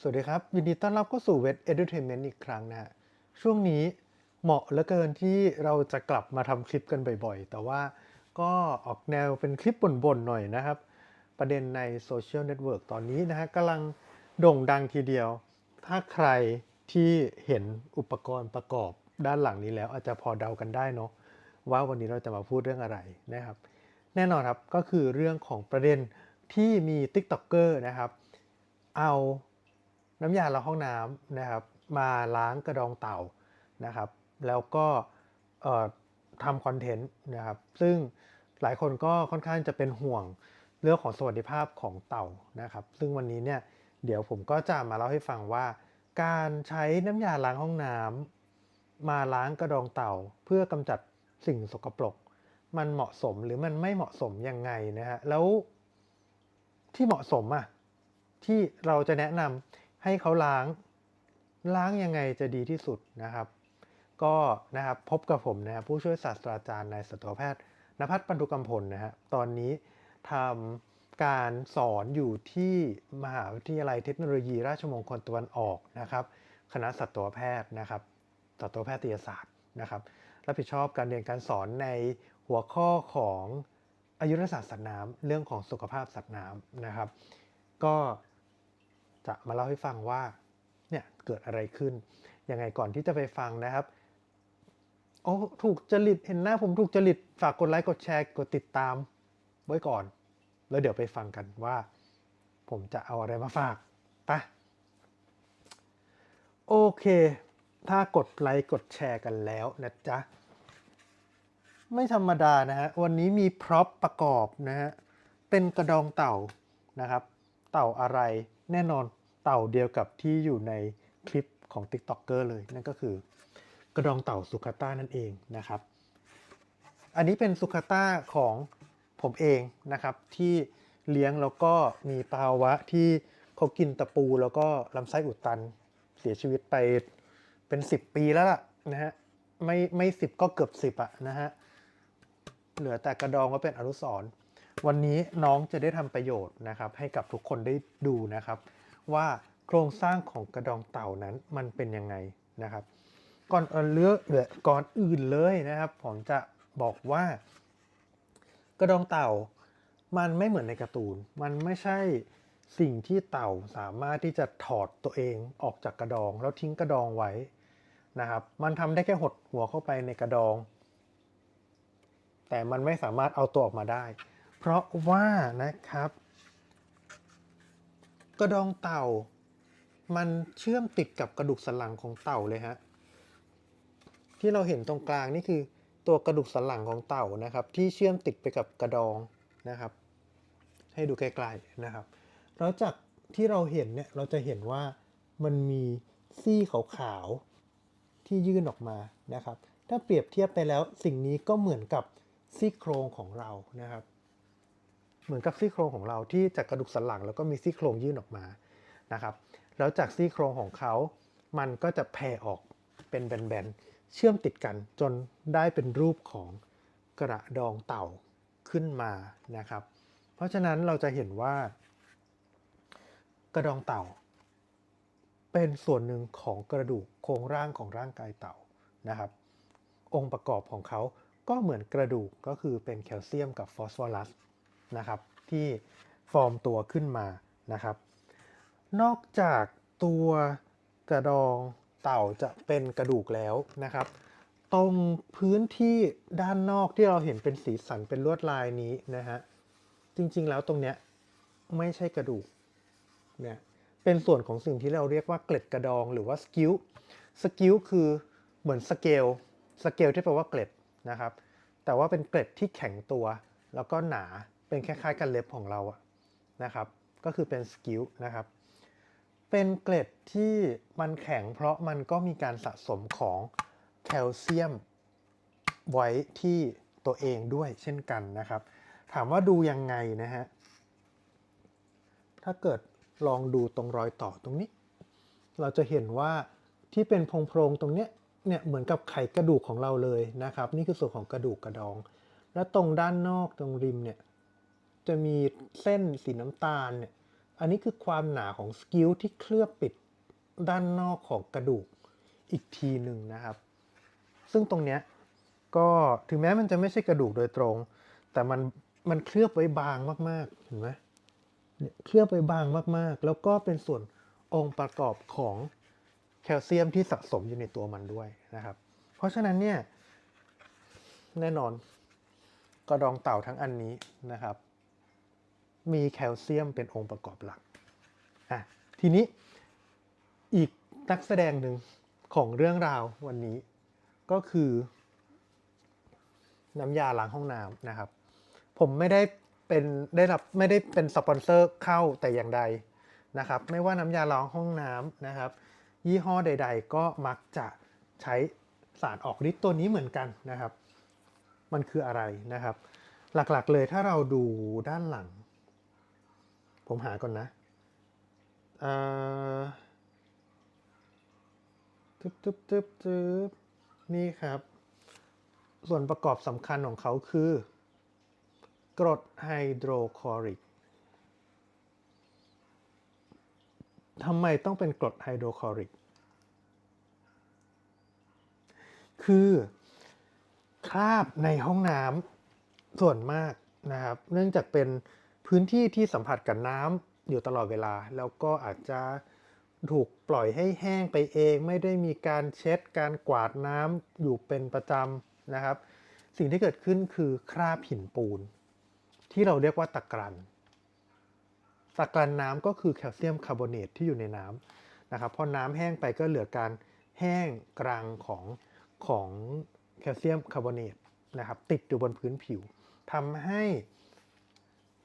สวัสดีครับ ยินดีต้อนรับเข้าสู่เว t เอ d เ t นเมนต์อีกครั้งนะฮะช่วงนี้เหมาะเหลือเกินที่เราจะกลับมาทำคลิปกันบ่อยๆ แต่ว่าก็ออกแนวเป็นคลิปบ่นๆ หน่อยนะครับ ประเด็นในโซเชียลเน็ตเวิร์กตอนนี้นะฮะกำลังโด่งดังทีเดียว ถ้าใครที่เห็นอุปกรณ์ประกอบด้านหลังนี้แล้วอาจจะพอเดากันได้เนาะว่าวันนี้เราจะมาพูดเรื่องอะไรนะครับ แน่นอนครับก็คือเรื่องของประเด็นที่มี TikToker นะครับ เอา น้ำยาล้างห้องน้ำนะครับ มาล้างกระดองเต่านะครับ แล้วก็ทำคอนเทนต์นะครับ ซึ่งหลายคนก็ค่อนข้างจะเป็นห่วงเรื่องของสวัสดิภาพของเต่านะครับ ซึ่งวันนี้เนี่ยเดี๋ยวผมก็จะมาเล่าให้ฟังว่า การใช้น้ำยาล้างห้องน้ำมาล้างกระดองเต่า เพื่อกำจัดสิ่งสกปรกมันเหมาะสมหรือมันไม่เหมาะสมยังไงนะฮะแล้วที่เหมาะสมอะที่เราจะแนะนำ ให้เขาล้าง ล้างยังไงจะดีที่สุดนะครับ ก็นะครับพบกับผมนะครับผู้ช่วยศาสตราจารย์นายสัตวแพทย์นภัทรปันธุกำพลนะฮะตอนนี้ทำการสอนอยู่ที่มหาวิทยาลัยเทคโนโลยีราชมงคลตะวันออกนะครับ คณะสัตวแพทย์นะครับสัตวแพทยศาสตร์นะครับรับผิดชอบการเรียนการสอนในหัวข้อของอายุรศาสตร์สัตว์น้ำเรื่องของสุขภาพสัตว์น้ำนะครับ ก็ จะมาเล่าให้ฟังว่าเนี่ยเกิดอะไรขึ้น ยังไงก่อนที่จะไปฟังนะครับโอ้ถูกจริตเห็นหน้าผมถูกจริตฝากกดไลค์กดแชร์กดติดตามไว้ก่อน แล้วเดี๋ยวไปฟังกันว่า ผมจะเอาอะไรมาฝากไปโอเค ถ้ากดไลค์กดแชร์กันแล้วนะจ๊ะไม่ธรรมดานะฮะ วันนี้มีพร็อพประกอบนะฮะ เป็นกระดองเต่านะครับ เต่าอะไรแน่นอน เต่าเดียวกับที่อยู่ในคลิปของ TikToker เลย นั่นก็คือกระดองเต่าสุขาต้านั่นเองนะครับ อันนี้เป็นสุขาต้าของผมเองนะครับ ที่เลี้ยงแล้วก็มีภาวะที่เขากินตะปูแล้วก็ลำไส้อุดตันเสียชีวิตไปเป็น 10 ปีแล้วล่ะนะฮะไม่ไม่สิบก็เกือบสิบอะนะฮะเหลือแต่กระดองก็เป็นอนุสร์วันนี้น้องจะได้ทำประโยชน์นะครับ ให้กับทุกคนได้ดูนะครับ ว่าโครงสร้างของกระดองเต่านั้นมันเป็นยังไงนะครับ ก่อนเลือกก่อนอื่นเลยนะครับ ผมจะบอกว่า กระดองเต่ามันไม่เหมือนในการ์ตูน มันไม่ใช่สิ่งที่เต่าสามารถที่จะถอดตัวเองออกจากกระดอง แล้วทิ้งกระดองไว้นะครับ มันทำได้แค่หดหัวเข้าไปในกระดอง แต่มันไม่สามารถเอาตัวออกมาได้ เพราะว่านะครับ กระดองเต่า มันเชื่อมติดกับกระดูกสันหลังของเต่าเลยฮะที่เราเห็นตรงกลางนี่คือตัวกระดูกสันหลังของเต่านะครับ ที่เชื่อมติดไปกับกระดองนะครับ ให้ดูใกล้ๆนะครับแล้วจากที่เราเห็นเนี่ยเราจะเห็นว่ามันมีซี่ขาวๆที่ยื่นออกมานะครับ ถ้าเปรียบเทียบไปแล้วสิ่งนี้ก็เหมือนกับซี่โครงของเรานะครับ เหมือนกับซี่โครงของเราที่จากกระดูกสันหลังแล้วก็มีซี่โครงยื่นออกมานะครับ แล้วจากซี่โครงของเขา มันก็จะแผ่ออกเป็นแบนๆ เชื่อมติดกันจนได้เป็นรูปของกระดองเต่าขึ้นมานะครับ เพราะฉะนั้นเราจะเห็นว่า กระดองเต่า เป็นส่วนหนึ่งของกระดูกโครงร่างของร่างกายเต่านะครับ องค์ประกอบของเขาก็เหมือนกระดูกก็คือเป็นแคลเซียมกับฟอสฟอรัส นะครับที่ฟอร์มตัวขึ้นมานะครับ นอกจากตัวกระดองเต่าจะเป็นกระดูกแล้วนะครับ ตรงพื้นที่ด้านนอกที่เราเห็นเป็นสีสันเป็นลวดลายนี้นะฮะจริงๆแล้วตรงเนี้ยไม่ใช่กระดูกเนี่ยเป็นส่วนของสิ่งที่เราเรียกว่าเกล็ดกระดองหรือว่าสกิลสกิลคือเหมือนสเกลสเกลที่แปลว่าเกล็ดนะครับ แต่ว่าเป็นเกล็ดที่แข็งตัวแล้วก็หนา เป็นคล้ายๆกันเล็บของเราอะนะครับ ก็คือเป็นสกิลนะครับ เป็นเกล็ดที่มันแข็งเพราะมันก็มีการสะสมของแคลเซียมไว้ที่ตัวเองด้วยเช่นกันนะครับ ถามว่าดูยังไงนะฮะ ถ้าเกิดลองดูตรงรอยต่อตรงนี้ เราจะเห็นว่าที่เป็นโพรงๆตรงเนี้ยเนี่ยเหมือนกับไขกระดูกของเราเลยนะครับ นี่คือส่วนของกระดูกกระดอง แล้วตรงด้านนอกตรงริมเนี่ย จะมีเส้นสีน้ำตาลเนี่ย อันนี้คือความหนาของสกิลที่เคลือบปิดด้านนอกของกระดูกอีกทีหนึ่งนะครับ ซึ่งตรงเนี้ยก็ถึงแม้มันจะไม่ใช่กระดูกโดยตรง แต่มันมันเคลือบไว้บางมากๆ เห็นไหมเนี่ยเคลือบไว้บางมากๆ แล้วก็เป็นส่วนองค์ประกอบของแคลเซียมที่สะสมอยู่ในตัวมันด้วยนะครับ เพราะฉะนั้นเนี่ยแน่นอนกระดองเต่าทั้งอันนี้นะครับ มีแคลเซียมเป็นองค์ประกอบหลักอะทีนี้อีกนักแสดงหนึ่งของเรื่องราววันนี้ก็คือ น้ำยาล้างห้องน้ำนะครับ ผมไม่ได้เป็นได้รับไม่ได้เป็นสปอนเซอร์เข้าแต่อย่างใดนะครับ ไม่ว่าน้ำยาล้างห้องน้ำนะครับ ยี่ห้อใด ๆ ก็มักจะใช้สารออกฤทธิ์ตัวนี้เหมือนกันนะครับ มันคืออะไรนะครับ หลักๆเลยถ้าเราดูด้านหลัง ผมหาก่อนนะเอ่อตึ๊บตึ๊บตึ๊บตึ๊บนี่ครับ ส่วนประกอบสำคัญของเขาคือ กรดไฮโดรคลอริกทำไมต้องเป็นกรดไฮโดรคลอริก คือคราบในห้องน้ำส่วนมากนะครับ เนื่องจากเป็น พื้นที่ที่สัมผัสกับน้ำอยู่ตลอดเวลา แล้วก็อาจจะถูกปล่อยให้แห้งไปเอง ไม่ได้มีการเช็ดการกวาดน้ำอยู่เป็นประจำนะครับ สิ่งที่เกิดขึ้นคือคราบหินปูน ที่เราเรียกว่าตะกรันตะกรันน้ำก็คือแคลเซียมคาร์บอเนตที่อยู่ในน้ำนะครับพอน้ำแห้งไปก็เหลือการแห้งกลางของของแคลเซียมคาร์บอเนตนะครับติดอยู่บนพื้นผิวทำให้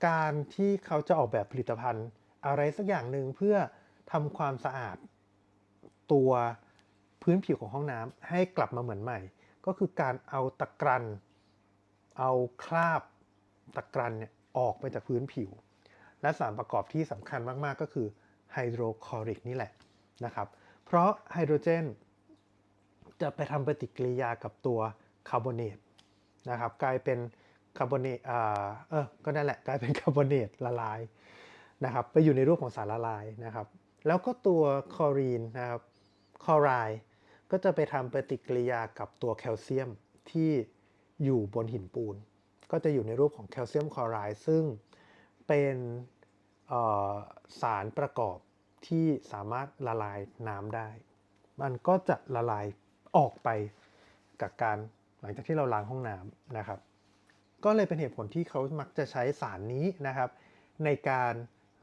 การที่เขาจะออกแบบผลิตภัณฑ์ อะไรสักอย่างหนึ่งเพื่อทำความสะอาดตัวพื้นผิวของห้องน้ำให้กลับมาเหมือนใหม่ ก็คือการเอาตะกรัน เอาคราบตะกรันเนี่ยออกไปจากพื้นผิว และสารประกอบที่สำคัญมาก ๆ ก็คือไฮโดรคลอริกนี่แหละนะครับ เพราะไฮโดรเจน จะไปทำปฏิกิริยากับตัวคาร์บอเนตนะครับ กลายเป็น คาร์บอเนตอ่าเออก็นั่นแหละกลายเป็นคาร์บอเนตละลายนะครับไปอยู่ในรูปของสารละลายนะครับ แล้วก็ตัวคลอรีนนะครับคลอไรด์ก็จะไปทำปฏิกิริยากับตัวแคลเซียมที่อยู่บนหินปูน ก็จะอยู่ในรูปของแคลเซียมคลอไรด์ซึ่งเป็นสารประกอบที่สามารถละลายน้ำได้ มันก็จะละลายออกไปกับการหลังจากที่เราล้างห้องน้ำนะครับ ก็เลยเป็นเหตุผลที่เขามักจะใช้สารนี้นะครับ ในการ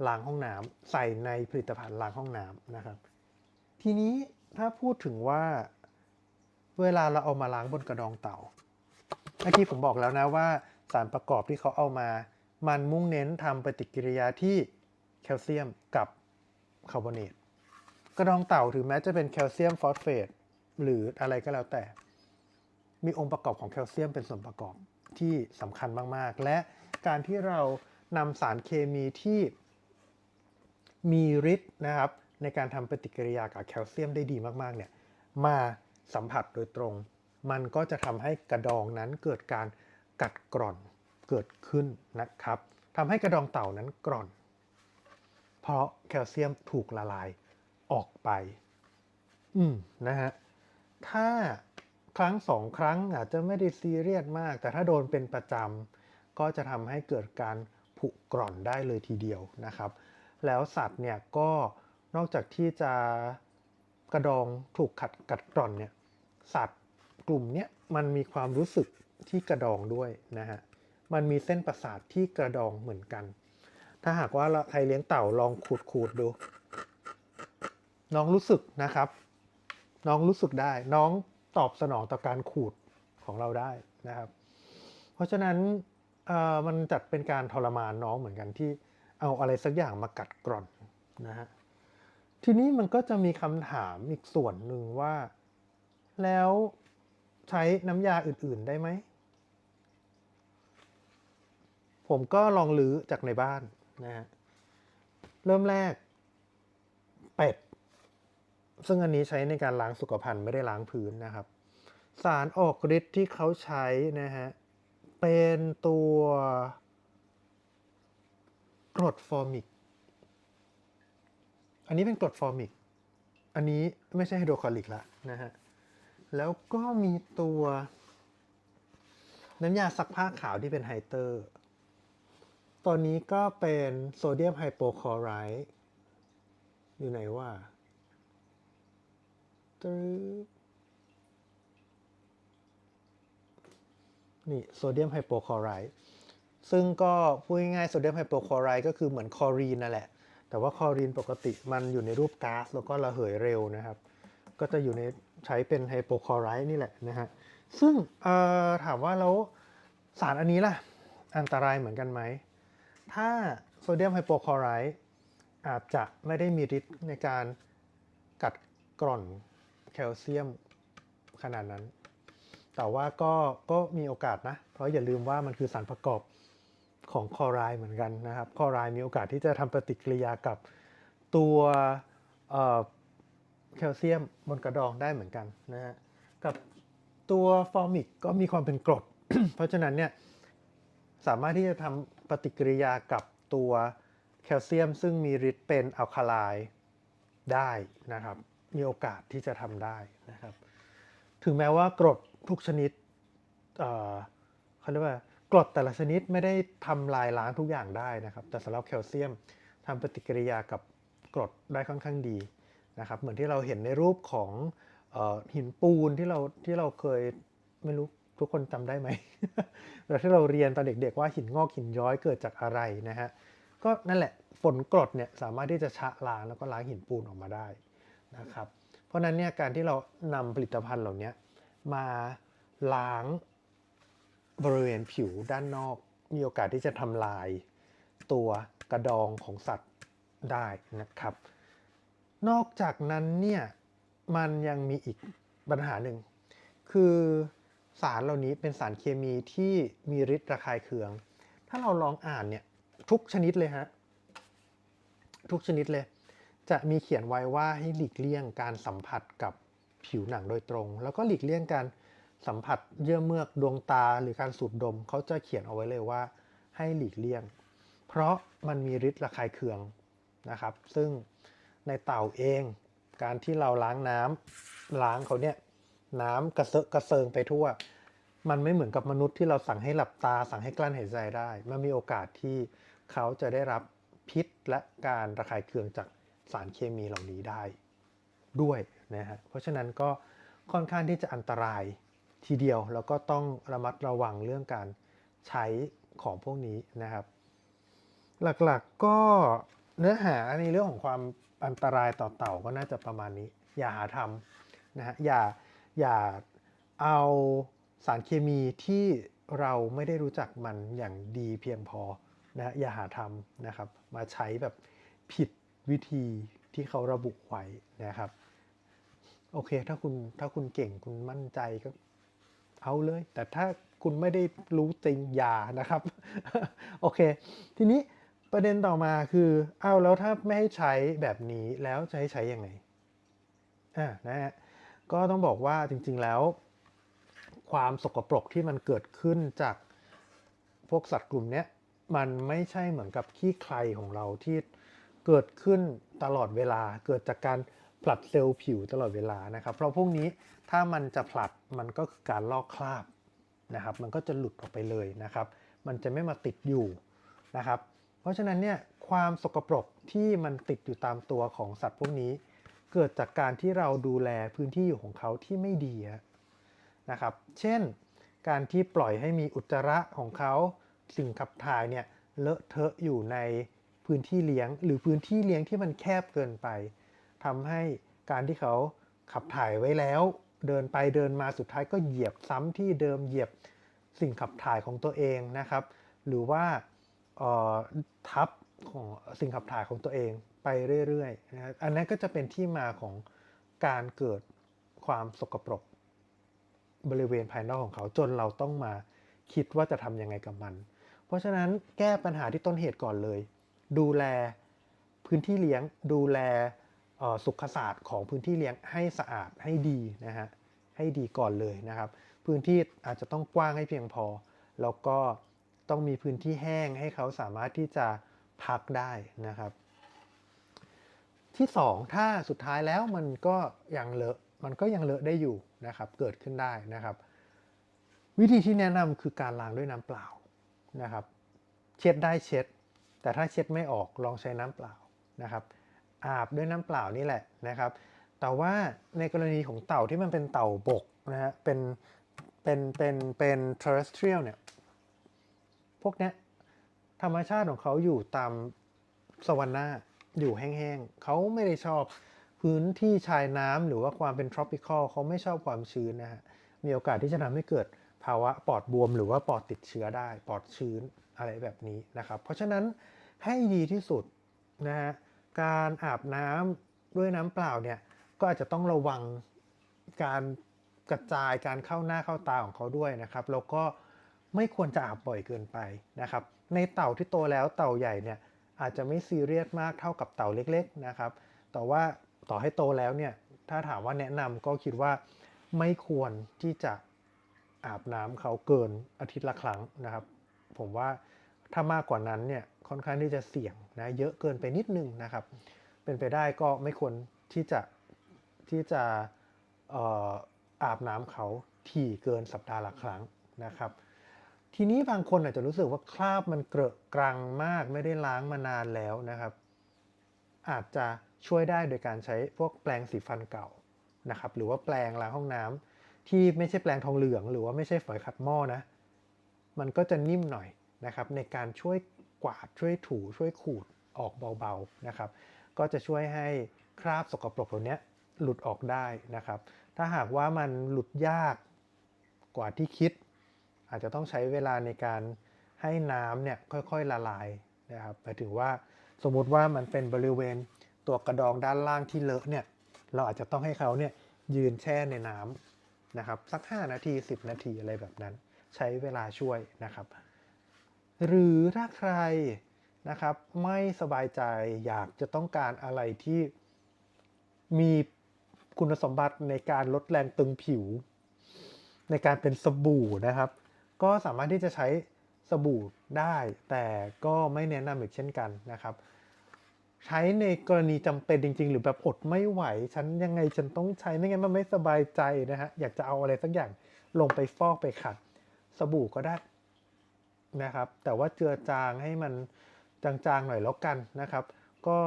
ล้างห้องน้ำใส่ในผลิตภัณฑ์ล้างห้องน้ำนะครับ ทีนี้ถ้าพูดถึงว่าเวลาเราเอามาล้างบนกระดองเต่าเมื่อกี้ผมบอกแล้วนะว่าสารประกอบที่เขาเอามา มันมุ่งเน้นทำปฏิกิริยาที่แคลเซียมกับคาร์บอเนตกระดองเต่าถึงแม้จะเป็นแคลเซียมฟอสเฟตหรืออะไรก็แล้วแต่ มีองค์ประกอบของแคลเซียมเป็นส่วนประกอบ ที่สำคัญมากๆ และการที่เรานำสารเคมีที่มีฤทธิ์นะครับในการทำปฏิกิริยากับแคลเซียมได้ดีมากๆเนี่ยมาสัมผัสโดยตรง มันก็จะทำให้กระดองนั้นเกิดการกัดกร่อนเกิดขึ้นนะครับทำให้กระดองเต่านั้นกร่อน เพราะแคลเซียมถูกละลายออกไป อืมนะฮะถ้า ครั้งสองครั้งอาจจะไม่ได้ซีเรียสมาก แต่ถ้าโดนเป็นประจำก็จะทำให้เกิดการผุกร่อนได้เลยทีเดียวนะครับ แล้วสัตว์เนี่ยก็นอกจากที่จะกระดองถูกขัดกัดกร่อนเนี่ยสัตว์กลุ่มเนี้ยมันมีความรู้สึกที่กระดองด้วยนะฮะมันมีเส้นประสาทที่กระดองเหมือนกัน ถ้าหากว่าใครเลี้ยงเต่าลองขูดขูดดู น้องรู้สึกนะครับ น้องรู้สึกได้น้อง ตอบสนองต่อการขูดของเราได้นะครับ เพราะฉะนั้นมันจัดเป็นการทรมานน้องเหมือนกันที่เอาอะไรสักอย่างมากัดกร่อนนะฮะทีนี้มันก็จะมีคำถามอีกส่วนหนึ่งว่า แล้วใช้น้ำยาอื่นๆได้ไหม ผมก็ลองลื้อจากในบ้านนะฮะเริ่มแรกเป็ด ซึ่งอันนี้ใช้ในการล้างสุขภัณฑ์ไม่ได้ล้างพื้นนะครับ สารออกฤทธิ์ที่เขาใช้นะฮะ เป็นตัวกรดฟอร์มิก อันนี้เป็นกรดฟอร์มิก อันนี้ไม่ใช่ไฮโดรคลอริกละนะฮะ แล้วก็มีตัวน้ำยาซักผ้าขาวที่เป็นไฮเตอร์ ตัวนี้ก็เป็นโซเดียมไฮโปคลอไรด์อยู่ไหนว่า ตึ๊บนี่โซเดียมไฮโปคลอไรด์ซึ่งก็พูดง่ายๆโซเดียมไฮโปคลอไรด์ก็คือเหมือนคลอรีนนั่นแหละ แต่ว่าคลอรีนปกติมันอยู่ในรูปก๊าซแล้วก็ระเหยเร็วนะครับ ก็จะอยู่ในใช้เป็นไฮโปคลอไรด์นี่แหละนะฮะซึ่งถามว่าแล้วสารอันนี้ล่ะ อันตรายเหมือนกันไหม ถ้าโซเดียมไฮโปคลอไรด์อาจจะไม่ได้มีฤทธิ์ในการกัดกร่อน คลเซียมขนาดนั้น แต่ว่าก็ก็มีโอกาสนะ เพราะอย่าลืมว่ามันคือสารประกอบของคอไรด์เหมือนกันนะครับคอไรด์มีโอกาสที่จะทำปฏิกิริยากับตัวแคลเซียมบนกระดองได้เหมือนกันนะฮะกับตัวฟอร์มิกก็มีความเป็นกรด เพราะฉะนั้นเนี่ยสามารถที่จะทำปฏิกิริยากับตัวแคลเซียมซึ่งมีฤทธิ์เป็นอัลคาไลได้นะครับ มีโอกาสที่จะทำได้นะครับ ถึงแม้ว่ากรดทุกชนิดเขาเรียกว่ากรดแต่ละชนิดไม่ได้ทำลายล้างทุกอย่างได้นะครับ แต่สำหรับแคลเซียมทำปฏิกิริยากับกรดได้ค่อนข้างดีนะครับ เหมือนที่เราเห็นในรูปของออหินปูนที่เราที่เราเคยไม่รู้ทุกคนจำได้ไหมเวลาที่เราเรียนตอนเด็กๆว่าหินงอกหินย้อยเกิดจากอะไรนะฮะ ก็นั่นแหละฝนกรดเนี่ยสามารถที่จะชะล้างแล้วก็ล้างหินปูนออกมาได้ นะครับ เพราะฉะนั้นเนี่ยการที่เรานำผลิตภัณฑ์เหล่านี้มาล้างบริเวณผิวด้านนอก มีโอกาสที่จะทำลายตัวกระดองของสัตว์ได้นะครับ นอกจากนั้นเนี่ยมันยังมีอีกปัญหาหนึ่ง คือสารเหล่านี้เป็นสารเคมีที่มีฤทธิ์ระคายเคือง ถ้าเราลองอ่านเนี่ยทุกชนิดเลยฮะทุกชนิดเลย จะมีเขียนไว้ว่าให้หลีกเลี่ยงการสัมผัสกับผิวหนังโดยตรง แล้วก็หลีกเลี่ยงการสัมผัสเยื่อเมือกดวงตาหรือการสูดดม เขาจะเขียนเอาไว้เลยว่าให้หลีกเลี่ยง เพราะมันมีฤทธิ์ระคายเคืองนะครับ ซึ่งในเต่าเอง การที่เราล้างน้ำล้างเขาเนี่ยน้ำกระเซาะกระเซิงไปทั่ว มันไม่เหมือนกับมนุษย์ที่เราสั่งให้หลับตาสั่งให้กลั้นหายใจได้ มันมีโอกาสที่เขาจะได้รับพิษและการระคายเคืองจาก สารเคมีเหล่านี้ได้ด้วยนะฮะเพราะฉะนั้นก็ค่อนข้างที่จะอันตรายทีเดียว แล้วก็ต้องระมัดระวังเรื่องการใช้ของพวกนี้นะครับ หลักๆก็เนื้อหาในเรื่องของความอันตรายต่อเต่าก็น่าจะประมาณนี้ อย่าหาทำนะฮะอย่าอย่าเอาสารเคมีที่เราไม่ได้รู้จักมันอย่างดีเพียงพอนะฮะอย่าหาทำนะครับ มาใช้แบบผิด วิธีที่เขาระบุไว้นะครับ โอเค ถ้าคุณถ้าคุณเก่งคุณมั่นใจก็เอาเลย แต่ถ้าคุณไม่ได้รู้จริงอย่านะครับ โอเค ทีนี้ประเด็นต่อมาคือเอาแล้วถ้าไม่ให้ใช้แบบนี้แล้วจะให้ใช้ยังไงอ่านะฮะก็ต้องบอกว่าจริง ๆแล้ว ความสกปรกที่มันเกิดขึ้นจากพวกสัตว์กลุ่มนี้มันไม่ใช่เหมือนกับขี้ใครของเราที่ เกิดขึ้นตลอดเวลา เกิดจากการผลัดเซลล์ผิวตลอดเวลานะครับ เพราะพวกนี้ถ้ามันจะผลัดมันก็คือการลอกคราบนะครับ มันก็จะหลุดออกไปเลยนะครับ มันจะไม่มาติดอยู่นะครับ เพราะฉะนั้นเนี่ยความสกปรกที่มันติดอยู่ตามตัวของสัตว์พวกนี้ เกิดจากการที่เราดูแลพื้นที่อยู่ของเขาที่ไม่ดีนะครับ เช่น การที่ปล่อยให้มีอุจจาระของเขาสิ่งขับถ่ายเนี่ยเลอะเทอะอยู่ใน พื้นที่เลี้ยง หรือพื้นที่เลี้ยงที่มันแคบเกินไปทำให้การที่เขาขับถ่ายไว้แล้ว เดินไปเดินมาสุดท้ายก็เหยียบซ้ำที่เดิมเหยียบสิ่งขับถ่ายของตัวเองนะครับ หรือว่าออทับของสิ่งขับถ่ายของตัวเองไปเรื่อยๆนะอันนั้นก็จะเป็นที่มาของการเกิดความสกปรกบริเวณภายนอกของเขาจนเราต้องมาคิดว่าจะทำยังไงกับมัน เพราะฉะนั้นแก้ปัญหาที่ต้นเหตุก่อนเลย ดูแลพื้นที่เลี้ยงดูแลสุขศาสตร์ของพื้นที่เลี้ยงให้สะอาดให้ดีนะฮะให้ดีก่อนเลยนะครับ พื้นที่อาจจะต้องกว้างให้เพียงพอ แล้วก็ต้องมีพื้นที่แห้งให้เขาสามารถที่จะพักได้นะครับทที่สองถ้าสุดท้ายแล้วมันก็ยังเลอะมันก็ยังเลอะได้อยู่นะครับ เกิดขึ้นได้นะครับ วิธีที่แนะนำคือการล้างด้วยน้ำเปล่านะครับ เช็ดได้เช็ด แต่ถ้าเช็ดไม่ออกลองใช้น้ำเปล่านะครับ อาบด้วยน้ำเปล่านี่แหละนะครับ แต่ว่าในกรณีของเต่าที่มันเป็นเต่าบกนะฮะเป็นเป็นเป็นเป็น terrestrial เนี่ยพวกเนี้ยธรรมชาติของเขาอยู่ตามสวรรณาอยู่แห้งๆเขาไม่ได้ชอบพื้นที่ชายน้ำหรือว่าความเป็น tropical เขาไม่ชอบความชื้นนะฮะมีโอกาสที่จะทำให้เกิดาวะปอดบวมหรือว่าปอดติดเชื้อได้ ปอดชื้นอะไรแบบนี้นะครับ เพราะฉะนั้นให้ดีที่สุดนะฮะการอาบน้ำด้วยน้ำเปล่าเนี่ยก็อาจจะต้องระวังการกระจายการเข้าหน้าเข้าตาของเขาด้วยนะครับ แล้วก็ไม่ควรจะอาบบ่อยเกินไปนะครับ ในเต่าที่โตแล้วเต่าใหญ่เนี่ยอาจจะไม่ซีเรียสมากเท่ากับเต่าเล็กๆนะครับ แต่ว่าต่อให้โตแล้วเนี่ยถ้าถามว่าแนะนำก็คิดว่าไม่ควรที่จะ อาบน้ำเขาเกินอาทิตย์ละครั้งนะครับ ผมว่าถ้ามากกว่านั้นเนี่ยค่อนข้างที่จะเสี่ยงนะเยอะเกินไปนิดนึงนะครับ เป็นไปได้ก็ไม่ควรที่จะที่จะอาบน้ำเขาถี่เกินสัปดาห์ละครั้งนะครับ ทีนี้บางคนอาจจะรู้สึกว่าคราบมันเกลอะกรังมากไม่ได้ล้างมานานแล้วนะครับ อาจจะช่วยได้โดยการใช้พวกแปรงสีฟันเก่านะครับ หรือว่าแปรงล้างห้องน้ำ ที่ไม่ใช่แปรงทองเหลือง หรือว่าไม่ใช่ฝอยขัดหม้อนะ มันก็จะนิ่มหน่อยนะครับ ในการช่วยกวาดช่วยถูช่วยขูดออกเบาๆนะครับ ก็จะช่วยให้คราบสกปรกตัวเนี้ยหลุดออกได้นะครับ ถ้าหากว่ามันหลุดยากกว่าที่คิด อาจจะต้องใช้เวลาในการให้น้ำเนี่ยค่อยๆละลายนะครับหมายถึงว่าสมมุติว่ามันเป็นบริเวณตัวกระดองด้านล่างที่เลอะเนี่ยเราอาจจะต้องให้เขาเนี่ยยืนแช่ในน้ำ นะครับสัก 5 นาที 10 นาทีอะไรแบบนั้น ใช้เวลาช่วยนะครับ หรือถ้าใครนะครับไม่สบายใจอยากจะต้องการอะไรที่มีคุณสมบัติในการลดแรงตึงผิว ในการเป็นสบู่นะครับ ก็สามารถที่จะใช้สบู่ได้ แต่ก็ไม่แนะนำอีกเช่นกันนะครับ ใช้ในกรณีจำเป็นจริง ๆ หรือแบบอดไม่ไหว ฉันยังไงฉันต้องใช้ไม่งั้นมันไม่สบายใจนะฮะ อยากจะเอาอะไรสักอย่างลงไปฟอกไปขัด สบู่ก็ได้นะครับ แต่ว่าเจือจางให้มันจางๆหน่อยแล้วกันนะครับ ก็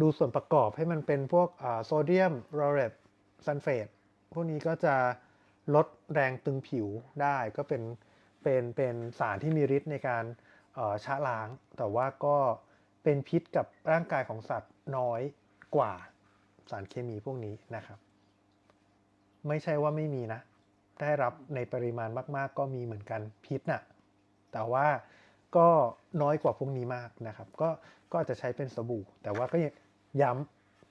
ดูส่วนประกอบให้มันเป็นพวกโซเดียมโรเรตซัลเฟตพวกนี้ก็จะลดแรงตึงผิวได้ก็เป็นเป็นเป็นสารที่มีฤทธิ์ในการชะล้าง แต่ว่าก็ เป็นพิษกับร่างกายของสัตว์น้อยกว่าสารเคมีพวกนี้นะครับ ไม่ใช่ว่าไม่มีนะ ได้รับในปริมาณมาก ๆ ก็มีเหมือนกันพิษน่ะแต่ว่าก็น้อยกว่าพวกนี้มากนะครับ ก็ก็จะใช้เป็นสบู่ แต่ว่าก็ย้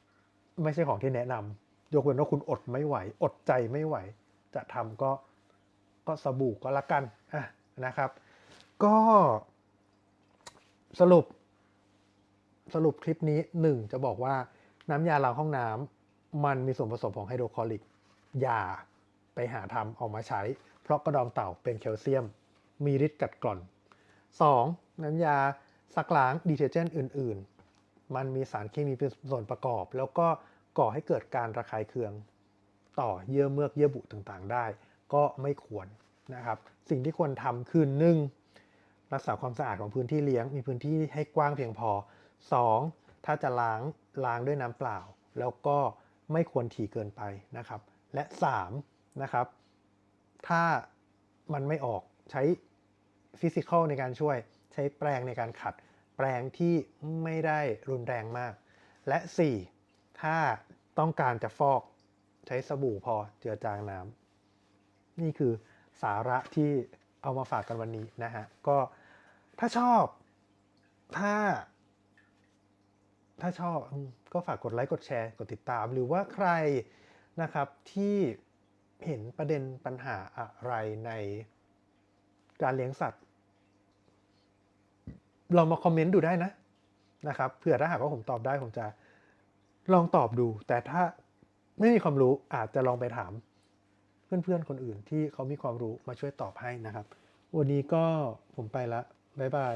ำไม่ใช่ของที่แนะนำยกเว้นว่าคุณอดไม่ไหว อดใจไม่ไหว จะทำก็ก็สบู่ก็ล้วกันอะนะครับ ก็สรุป สรุปคลิปนี้หนึ่งจะบอกว่าน้ำยาล้างห้องน้ำมันมีส่วนผสมของไฮโดรคลอริก อย่าไปหาทำเอามาใช้ เพราะกระดองเต่าเป็นแคลเซียม มีฤทธิ์กัดกร่อน 2. น้ำยาซักล้างดีเทอร์เจนต์อื่น ๆ มันมีสารเคมีเป็นส่วนประกอบ แล้วก็ก่อให้เกิดการระคายเคือง ต่อเยื่อเมือกเยื่อบุต่างๆ ได้ ก็ไม่ควรนะครับ สิ่งที่ควรทำคือหนึ่งรักษาความสะอาดของพื้นที่เลี้ยง มีพื้นที่ให้กว้างเพียงพอ 2. ถ้าจะล้างล้างด้วยน้ำเปล่า แล้วก็ไม่ควรถี่เกินไปนะครับ และ3นะครับถ้ามันไม่ออกใช้ฟิสิกอลในการช่วย ใช้แปรงในการขัด แปรงที่ไม่ได้รุนแรงมาก และ 4. ถ้าต้องการจะฟอกใช้สบู่พอเจือจางน้ำนี่คือสาระที่เอามาฝากกันวันนี้นะฮะก็ถ้าชอบถ้า ถ้าชอบก็ฝากกดไลค์กดแชร์กดติดตาม หรือว่าใครนะครับที่เห็นประเด็นปัญหาอะไรในการเลี้ยงสัตว์ ลองมาคอมเมนต์ดูได้นะนะครับเผื่อถ้าหากว่าผมตอบได้ผมจะลองตอบดู แต่ถ้าไม่มีความรู้อาจจะลองไปถาม เพื่อนๆคนอื่นที่เขามีความรู้มาช่วยตอบให้นะครับ วันนี้ก็ผมไปละบ๊ายบาย